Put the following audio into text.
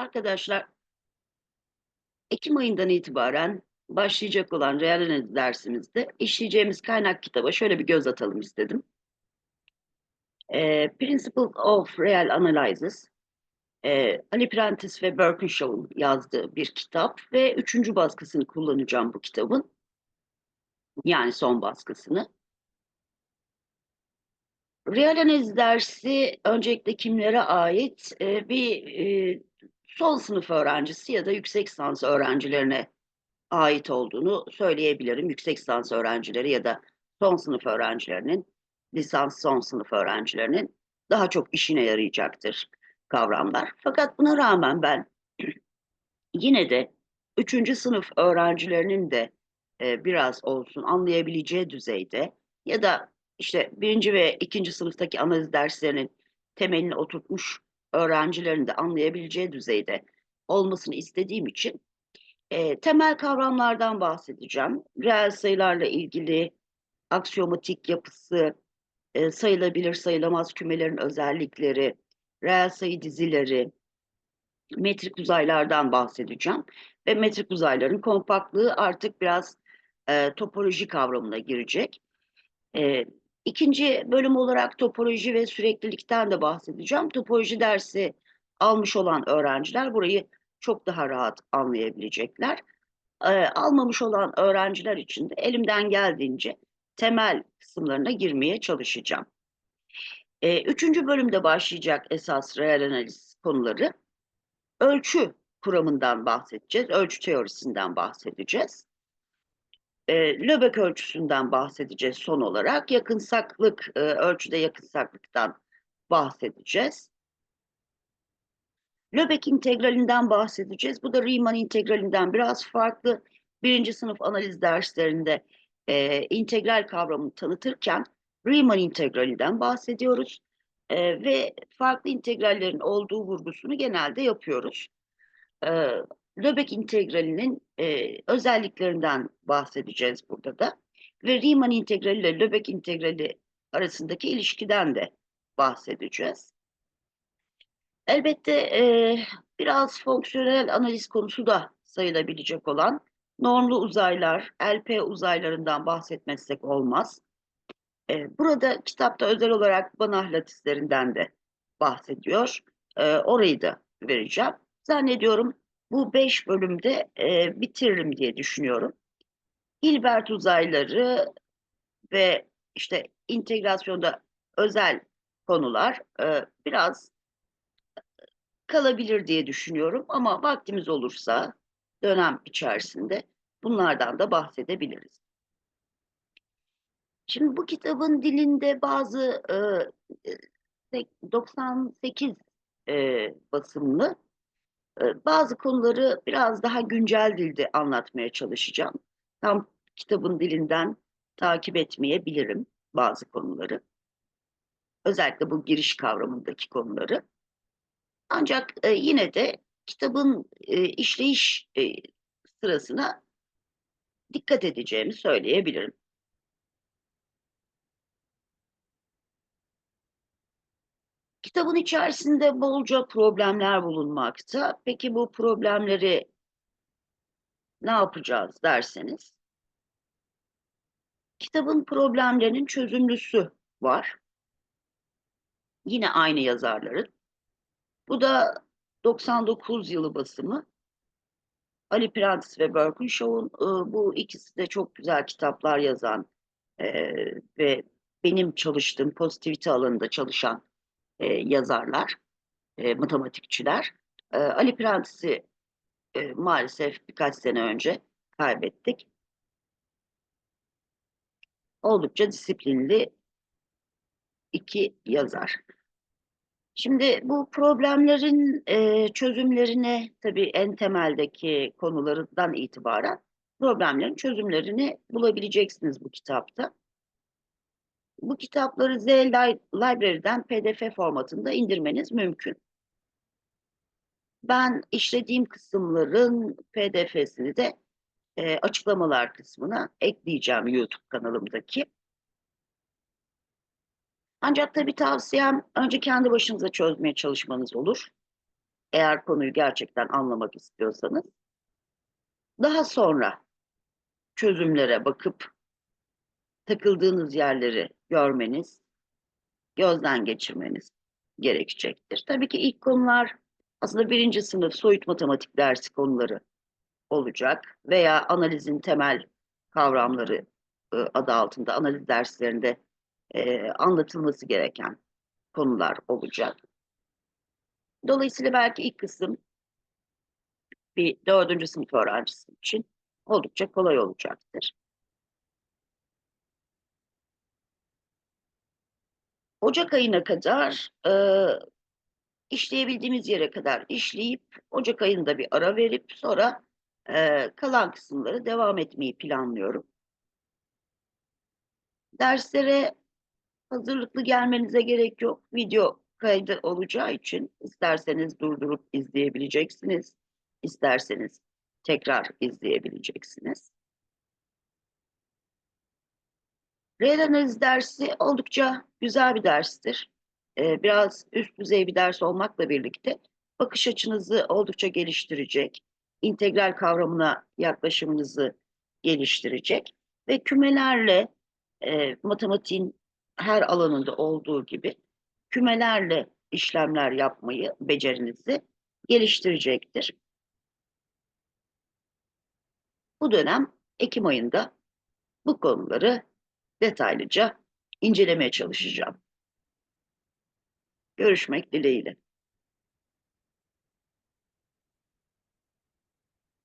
Arkadaşlar, Ekim ayından itibaren başlayacak olan reel analiz dersimizde işleyeceğimiz kaynak kitaba şöyle bir göz atalım istedim. Ee, Principles of Real Analysis, e, Ali Prentice ve Birkinshaw'ın yazdığı bir kitap ve üçüncü baskısını kullanacağım bu kitabın. Yani son baskısını. Real analiz dersi öncelikle kimlere ait? Ee, bir e, son sınıf öğrencisi ya da yüksek lisans öğrencilerine ait olduğunu söyleyebilirim. Yüksek lisans öğrencileri ya da son sınıf öğrencilerinin, lisans son sınıf öğrencilerinin daha çok işine yarayacaktır kavramlar. Fakat buna rağmen ben yine de üçüncü sınıf öğrencilerinin de e, biraz olsun anlayabileceği düzeyde ya da işte birinci ve ikinci sınıftaki analiz derslerinin temelini oturtmuş öğrencilerin de anlayabileceği düzeyde olmasını istediğim için e, temel kavramlardan bahsedeceğim. Reel sayılarla ilgili aksiyomatik yapısı, e, sayılabilir sayılamaz kümelerin özellikleri, reel sayı dizileri, metrik uzaylardan bahsedeceğim. Ve metrik uzayların kompaktlığı artık biraz e, topoloji kavramına girecek. E, ikinci bölüm olarak topoloji ve süreklilikten de bahsedeceğim. Topoloji dersi almış olan öğrenciler burayı çok daha rahat anlayabilecekler. E, almamış olan öğrenciler için de elimden geldiğince temel kısımlarına girmeye çalışacağım. E, üçüncü bölümde başlayacak esas reel analiz konuları. Ölçü kuramından bahsedeceğiz, ölçü teorisinden bahsedeceğiz. E, Löbek ölçüsünden bahsedeceğiz son olarak. Yakınsaklık, e, ölçüde yakınsaklıktan bahsedeceğiz. Löbek integralinden bahsedeceğiz. Bu da Riemann integralinden biraz farklı. Birinci sınıf analiz derslerinde e, integral kavramını tanıtırken Riemann integralinden bahsediyoruz. E, ve farklı integrallerin olduğu vurgusunu genelde yapıyoruz. E, Löbek integralinin e, özelliklerinden bahsedeceğiz burada da. Ve Riemann integrali ile Löbek integrali arasındaki ilişkiden de bahsedeceğiz. Elbette e, biraz fonksiyonel analiz konusu da sayılabilecek olan normlu uzaylar, LP uzaylarından bahsetmezsek olmaz. E, burada kitapta özel olarak Banach latislerinden de bahsediyor. E, orayı da vereceğim. Zannediyorum bu beş bölümde e, bitiririm diye düşünüyorum. Hilbert uzayları ve işte integrasyonda özel konular e, biraz kalabilir diye düşünüyorum ama vaktimiz olursa dönem içerisinde bunlardan da bahsedebiliriz. Şimdi bu kitabın dilinde bazı e, 98 e, basımlı e, bazı konuları biraz daha güncel dilde anlatmaya çalışacağım. Tam kitabın dilinden takip etmeyebilirim bazı konuları. Özellikle bu giriş kavramındaki konuları. Ancak e, yine de kitabın e, işleyiş e, sırasına dikkat edeceğimi söyleyebilirim. Kitabın içerisinde bolca problemler bulunmakta. Peki bu problemleri ne yapacağız derseniz, kitabın problemlerinin çözümlüsü var. Yine aynı yazarların. Bu da 99 yılı basımı. Ali Prentice ve Birkinshaw'un e, bu ikisi de çok güzel kitaplar yazan e, ve benim çalıştığım pozitivite alanında çalışan e, yazarlar, e, matematikçiler. E, Ali Prentice'i e, maalesef birkaç sene önce kaybettik. Oldukça disiplinli iki yazar. Şimdi bu problemlerin e, çözümlerine tabii en temeldeki konularından itibaren problemlerin çözümlerini bulabileceksiniz bu kitapta. Bu kitapları Z Library'den PDF formatında indirmeniz mümkün. Ben işlediğim kısımların PDF'sini de e, açıklamalar kısmına ekleyeceğim YouTube kanalımdaki. Ancak tabii tavsiyem önce kendi başınıza çözmeye çalışmanız olur. Eğer konuyu gerçekten anlamak istiyorsanız. Daha sonra çözümlere bakıp takıldığınız yerleri görmeniz, gözden geçirmeniz gerekecektir. Tabii ki ilk konular aslında birinci sınıf soyut matematik dersi konuları olacak veya analizin temel kavramları e, adı altında analiz derslerinde e, anlatılması gereken konular olacak. Dolayısıyla belki ilk kısım bir dördüncü sınıf öğrencisi için oldukça kolay olacaktır. Ocak ayına kadar e, işleyebildiğimiz yere kadar işleyip Ocak ayında bir ara verip sonra e, kalan kısımları devam etmeyi planlıyorum. Derslere hazırlıklı gelmenize gerek yok. Video kaydı olacağı için isterseniz durdurup izleyebileceksiniz. İsterseniz tekrar izleyebileceksiniz. Reel analiz dersi oldukça güzel bir derstir. Ee, biraz üst düzey bir ders olmakla birlikte bakış açınızı oldukça geliştirecek, integral kavramına yaklaşımınızı geliştirecek ve kümelerle e, matematiğin her alanında olduğu gibi kümelerle işlemler yapmayı, becerinizi geliştirecektir. Bu dönem Ekim ayında bu konuları detaylıca incelemeye çalışacağım. Görüşmek dileğiyle.